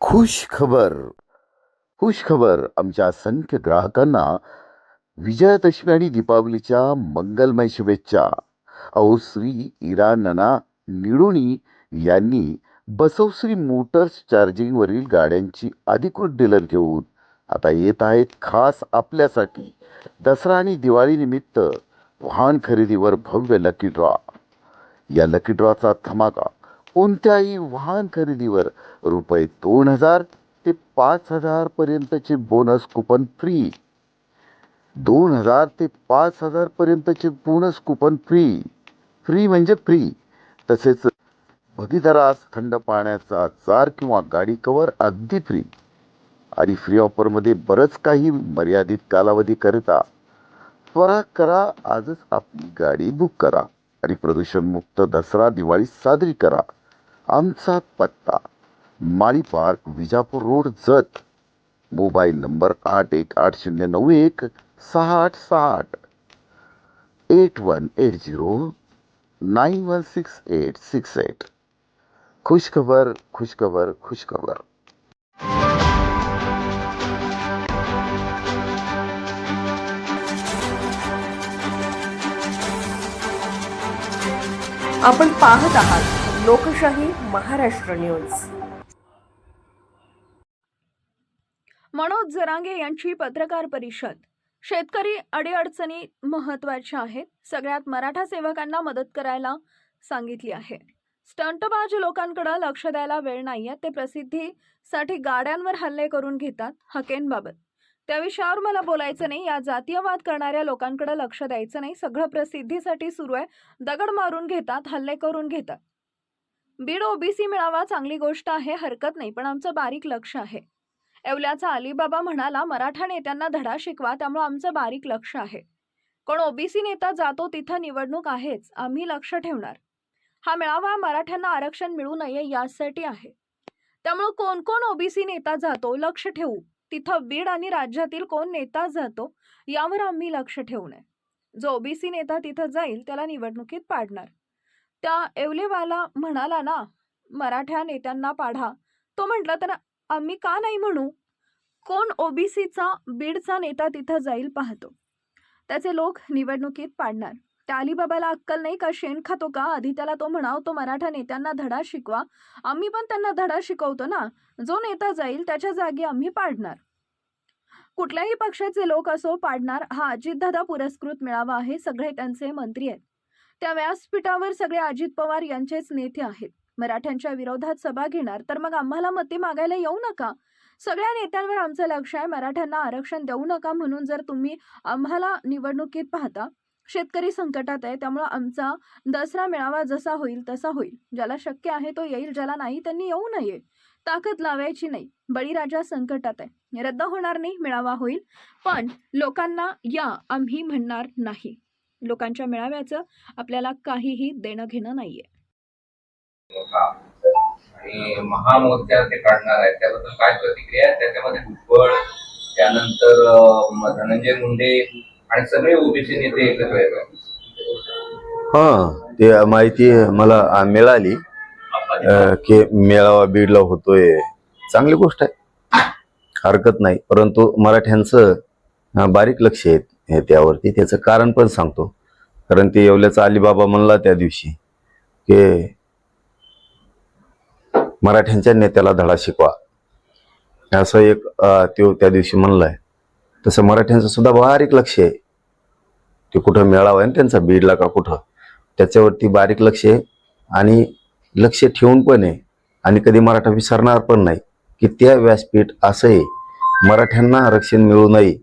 खुश खबर. खुश खबर आमच्या असंख्य ग्राहकांना विजयादशमी आणि दीपावलीच्या मंगलमय शुभेच्छा. अहो श्री इरा नना निडुणी यांनी बसवश्री मोटर्स चार्जिंगवरील गाड्यांची अधिकृत डीलर घेऊन आता येत आहेत खास आपल्यासाठी दसरा आणि दिवाळीनिमित्त वाहन खरेदीवर भव्य लकी ड्रॉ. या लकी ड्रॉचा धमाका कोणत्याही वाहन खरेदीवर रुपये दोन हजार ते पाच हजार पर्यंतचे बोनस कुपन फ्री दोन हजार ते पाच हजार पर्यंतचे बोनस कुपन फ्री फ्री म्हणजे फ्री तसेच भगीदरास थंड पाण्याचा चार किंवा गाडी कवर अगदी फ्री आणि फ्री ऑफरमध्ये बरंच काही मर्यादित कालावधीकरिता त्वरा करा आजच आपली गाडी बुक करा. आणि प्रदूषणमुक्त दसरा दिवाळी साजरी करा. आमचा पत्ता Mali park Vijapur road Jat. Mobile number आठ एक आठ शून्य नऊ एक सहा आठ सहा आठ. Eight one eight zero nine one six eight six eight खुशखबर खुशखबर खुशखबर. आपण पाहत आहात लोकशाही महाराष्ट्र न्यूज. मनोज जरांगे यांची पत्रकार परिषद. शेतकरी अडीअडचणी महत्त्वाच्या आहेत. सगळ्यात मराठा सेवकांना मदत करायला सांगितली आहे. स्टंटबाज लोकांकडे लक्ष द्यायला वेळ नाहीये. ते प्रसिद्धीसाठी गाड्यांवर हल्ले करून घेतात हकेनबाबत त्या विषयावर मला बोलायचं नाही. या जातीयवाद करणाऱ्या लोकांकडे लक्ष द्यायचं नाही. सगळं प्रसिद्धीसाठी सुरू आहे. दगड मारून घेतात हल्ले करून घेतात. बीड ओबीसी मिळावा चांगली गोष्ट आहे हरकत नाही पण आमचं बारीक लक्ष आहे. एवल्याचा अलीबाबा म्हणाला मराठा नेत्यांना धडा शिकवा त्यामुळे आमचं बारीक लक्ष आहे. कोण ओबीसी नेता जातो तिथं निवडणूक आहेच आम्ही लक्ष ठेवणार. हा मेळावा मराठ्यांना आरक्षण मिळू नये यासाठी आहे. त्यामुळे कोण कोण ओबीसी नेता जातो लक्ष ठेवू. तिथं बीड आणि राज्यातील कोण नेता जातो यावर आम्ही लक्ष ठेवू नये. जो ओबीसी नेता तिथं जाईल त्याला निवडणुकीत पाडणार. त्या येवलेवाला म्हणाला ना मराठ्या नेत्यांना पाढा. तो म्हटला तर आम्ही का नाही म्हणू? कोण ओबीसीचा बीडचा नेता तिथं जाईल पाहतो. त्याचे लोक निवडणुकीत पाडणार. त्या अलिबाबाला अक्कल नाही का? शेण खातो का? आधी त्याला तो म्हणाव तो मराठा नेत्यांना धडा शिकवा. आम्ही पण त्यांना धडा शिकवतो ना. जो नेता जाईल त्याच्या जागी आम्ही पाडणार. कुठल्याही पक्षाचे लोक असो पाडणार हा अजितदादा पुरस्कृत मिळावा आहे सगळे त्यांचे मंत्री आहेत. त्या व्यासपीठावर सगळे अजित पवार यांचेच नेते आहेत. मराठ्यांच्या विरोधात सभा घेणार तर मग आम्हाला मते मागायला येऊ नका. सगळ्या नेत्यांवर आमचं लक्ष आहे मराठ्यांना आरक्षण देऊ नका म्हणून जर तुम्ही आम्हाला निवडणुकीत पाहता. शेतकरी संकटात आहे त्यामुळं आमचा दसरा मेळावा जसा होईल तसा होईल. ज्याला शक्य आहे तो येईल ज्याला नाही त्यांनी येऊ नये. ताकद लावायची नाही. बळीराजा संकटात आहे. रद्द होणार नाही मेळावा होईल. पण लोकांना या आम्ही म्हणणार नाही. लोकांच्या मेळाव्याचं आपल्याला काहीही देणं घेणं नाहीये. मोठा आणि महामोर्चा ते काढणार आहे त्याबद्दल काय प्रतिक्रिया आहे त्याच्यामध्ये भुजबळ त्यानंतर धनंजय मुंडे आणि सगळे ओबीसी नेते एकत्र येतात हा ते माहिती मला मिळाली की मेळावा बीडला होतोय. चांगली गोष्ट आहे. हरकत नाही. परंतु मराठ्यांचं बारीक लक्ष आहे हे त्यावरती त्याचं कारण पण सांगतो. कारण ते येवल्याचा अलीबाबा म्हणला त्या दिवशी की मराठ्यांच्या नेत्याला धडा शिकवा. असं एक तो त्या दिवशी म्हणलाय. तसं मराठ्यांचं सुद्धा बारीक लक्ष आहे. ते कुठं मेळावा आहे ना त्यांचा बीडला का कुठं? त्याच्यावरती बारीक लक्ष आहे आणि लक्ष ठेवून पण आहे. आणि कधी मराठा विसरणार पण नाही. की त्या व्यासपीठ असं आहे. मराठ्यांना आरक्षण मिळू नये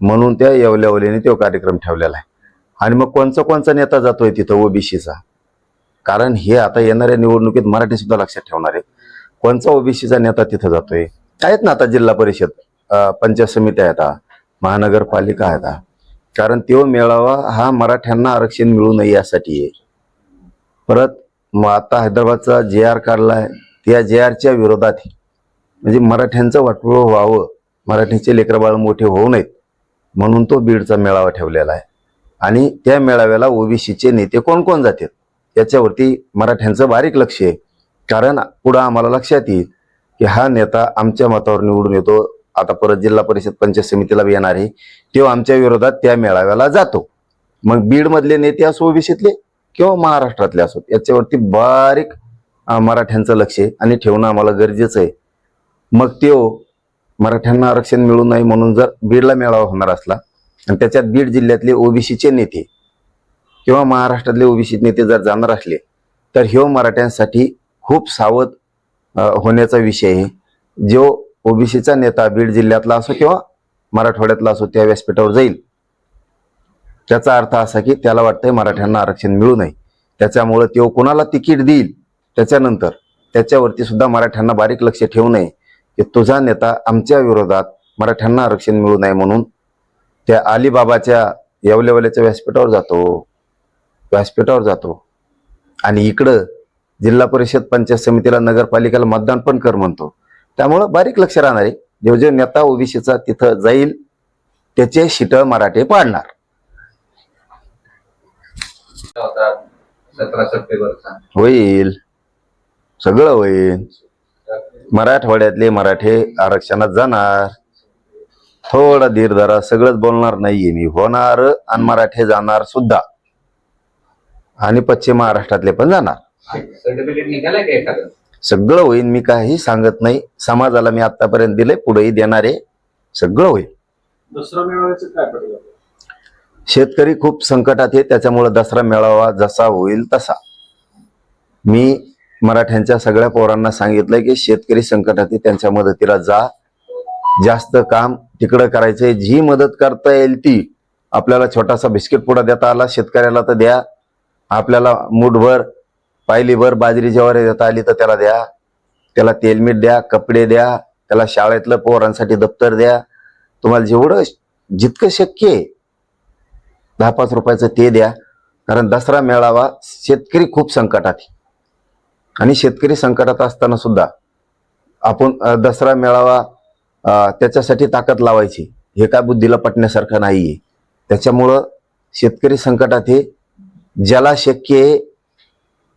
म्हणून त्या येवल्यावल्याने तो कार्यक्रम ठेवलेला आहे. आणि मग कोणचा कोणचा नेता जातोय तिथं ओबीसीचा कारण हे आता येणाऱ्या निवडणुकीत मराठी सुद्धा लक्षात ठेवणार आहे. कोणचा ओबीसीचा नेता तिथं जातोय? आहेत ना आता जिल्हा परिषद पंचायत समित्या आहेत आता, महानगरपालिका आहेत आता. कारण तो मेळावा हा मराठ्यांना आरक्षण मिळू नये यासाठी आहे. परत मग आता हैदराबादचा जे आर काढलाय त्या जे आरच्या विरोधात म्हणजे मराठ्यांचं वाटोळं व्हावं मराठीचे लेकरबाळ मोठे होऊ नयेत. म्हणून तो बीडचा मेळावा ठेवलेला आहे. आणि त्या मेळाव्याला ओबीसीचे नेते कोण कोण जातात याच्यावरती मराठ्यांचं बारीक लक्ष आहे. कारण पुढं आम्हाला लक्षात येईल की हा नेता आमच्या मतावर निवडून येतो आता परत जिल्हा परिषद पंचायत समितीला येणार आहे तो आमच्या विरोधात त्या मेळाव्याला जातो. मग बीडमधले नेते असो ओबीसीतले किंवा महाराष्ट्रातले असो याच्यावरती बारीक मराठ्यांचं लक्ष आहे आणि ठेवणं आम्हाला गरजेचं आहे. मग तो मराठ्यांना आरक्षण मिळू नये म्हणून जर बीडला मेळावा होणार असला आणि त्याच्यात बीड जिल्ह्यातले ओबीसीचे नेते किंवा महाराष्ट्रातले ओबीसी नेते जर जाणार असले तर ह्यो मराठ्यांसाठी खूप सावध होण्याचा विषय आहे. जो ओबीसीचा नेता बीड जिल्ह्यातला असो किंवा मराठवाड्यातला असो त्या व्यासपीठावर जाईल. त्याचा अर्थ असा की त्याला वाटतंय मराठ्यांना आरक्षण मिळू नये. त्याच्यामुळं तो कोणाला तिकीट देईल त्याच्यानंतर त्याच्यावरती सुद्धा मराठ्यांना बारीक लक्ष ठेवू नये. की तुझा नेता आमच्या विरोधात मराठ्यांना आरक्षण मिळू नये म्हणून त्या अलिबाबाच्या येवलेवल्याच्या व्यासपीठावर जातो. व्यासपीठावर जातो. आणि इकडं जिल्हा परिषद पंचायत समितीला नगरपालिकेला मतदान पण कर म्हणतो. त्यामुळं बारीक लक्ष राहणार आहे. जो जो नेता ओबीसीचा तिथं जाईल त्याचे शिटळ मराठे पाडणार. होता सतरा सप्टेंबरचा. होईल. सगळं होईल. मराठवाड्यातले मराठे आरक्षणात जाणार. थोडा धीर धरा सगळंच बोलणार नाहीये मी. होणार आणि मराठे जाणार सुद्धा. आणि पश्चिम महाराष्ट्रातले पण जाणार. सगळं होईल मी काही सांगत नाही. समाजाला मी आतापर्यंत दिलंय पुढेही देणार आहे. सगळं होईल. दसरा मेळाव्याचं काय पडेल शेतकरी खूप संकटात आहे त्याच्यामुळे दसरा मेळावा जसा होईल तसा. मी मराठ्यांच्या सगळ्या पोरांना सांगितलंय की शेतकरी संकटात त्यांच्या मदतीला जा. जास्त काम तिकडं करायचंय. जी मदत करता येईल ती आपल्याला छोटासा बिस्किट पुडा देता आला शेतकऱ्याला तर द्या. आपल्याला मुठभर पायलीभर बाजरी ज्वारी देता आली तर त्याला द्या. त्याला तेलमीठ द्या कपडे द्या त्याला शाळेतलं पोरांसाठी दप्तर द्या. तुम्हाला जेवढं जितकं शक्य आहे दहा पाच रुपयाचं ते द्या. कारण दसरा मेळावा शेतकरी खूप संकटात आहे. आणि शेतकरी संकटात असताना सुद्धा आपण दसरा मेळावा त्याच्यासाठी ताकद लावायची. हे काय बुद्धीला पटण्यासारखं नाहीये. त्याच्यामुळं शेतकरी संकटात हे ज्याला शक्य आहे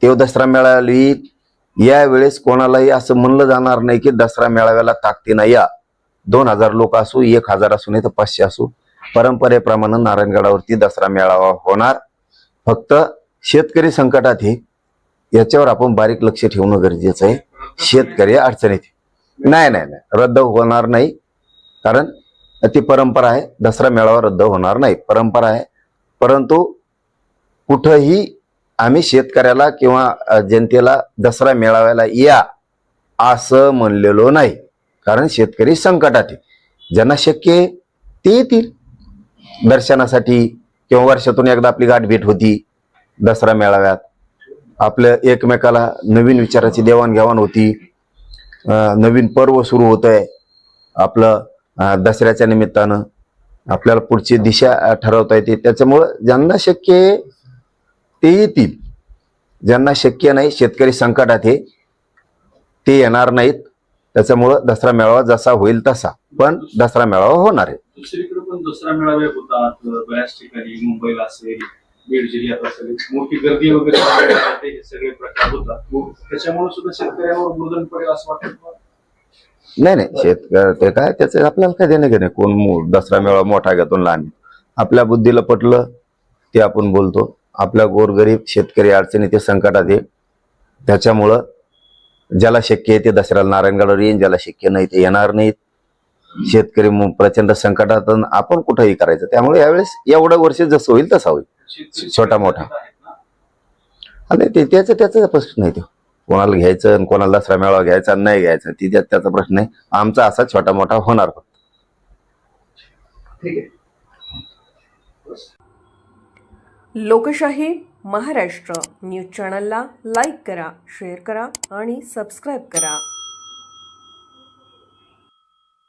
ते दसरा मेळाव्याला येईल यावेळेस कोणालाही असं म्हणलं जाणार नाही की दसरा मेळाव्याला ताकदीनं या दोन हजार लोक असू एक हजार असू नाही तर पाचशे असू परंपरेप्रमाणे नारायणगडावरती दसरा मेळावा होणार. फक्त शेतकरी संकटात हे याच्यावर आपण बारीक लक्ष ठेवणं गरजेचं आहे. शेतकरी अडचणीत. नाही नाही नाही. रद्द होणार नाही. कारण ती परंपरा आहे. दसरा मेळावा रद्द होणार नाही. परंपरा आहे. परंतु कुठंही आम्ही शेतकऱ्याला किंवा जनतेला दसरा मेळाव्याला या असं म्हणलेलो नाही. कारण शेतकरी संकटात आहे. ज्यांना शक्य आहे ते येतील. दर्शनासाठी किंवा वर्षातून एकदा आपली गाठ भेट होती दसरा मेळाव्यात. आपल्या एकमेकाला नवीन विचाराची देवाणघेवाण होती. नवीन पर्व सुरू होत आहे आपलं दसऱ्याच्या निमित्तानं आपल्याला पुढची दिशा ठरवता येते. त्याच्यामुळं ज्यांना शक्य आहे ते येतील. ज्यांना शक्य नाही शेतकरी संकटात आहे ते येणार नाहीत. त्याच्यामुळं दसरा मेळावा जसा होईल तसा. पण दसरा मेळावा होणार आहे. दुसरीकडे पण दसरा मेळावे होतात. बऱ्याच ठिकाणी मुंबईला असेल बीड जिल्ह्यात असेल मोठी गर्दी वगैरे हे सगळे प्रकार होतात. त्याच्यामुळे सुद्धा शेतकऱ्यावर बुर्धन पडेल असं वाटतं नाही नाही शेतकरी ते काय त्याचं आपल्याला काय देणं घेणे कोण दसरा मेळा मोठा घेतो लहान. आपल्या बुद्धीला पटलं ते आपण बोलतो. आपल्या गोरगरीब शेतकरी अडचणी ते संकटात आहे. त्याच्यामुळं ज्याला शक्य आहे ते दसऱ्याला नारायणगडावर येईन ज्याला शक्य नाही ते येणार नाहीत. शेतकरी प्रचंड संकटात आपण कुठंही करायचं. त्यामुळे यावेळेस एवढं वर्ष जसं होईल तसा होईल. छोटा मोठा. आणि ते त्याचं त्याचा प्रश्न नाही तो. कोणाला घ्यायचं आणि कोणाला दसरा मेळावा घ्यायचा आणि नाही घ्यायचा ती त्यात त्याचा प्रश्न नाही. आमचा असा छोटा मोठा होणार आहे. लोकशाही महाराष्ट्र न्यूज चॅनलला लाईक करा शेअर करा आणि सबस्क्राईब करा.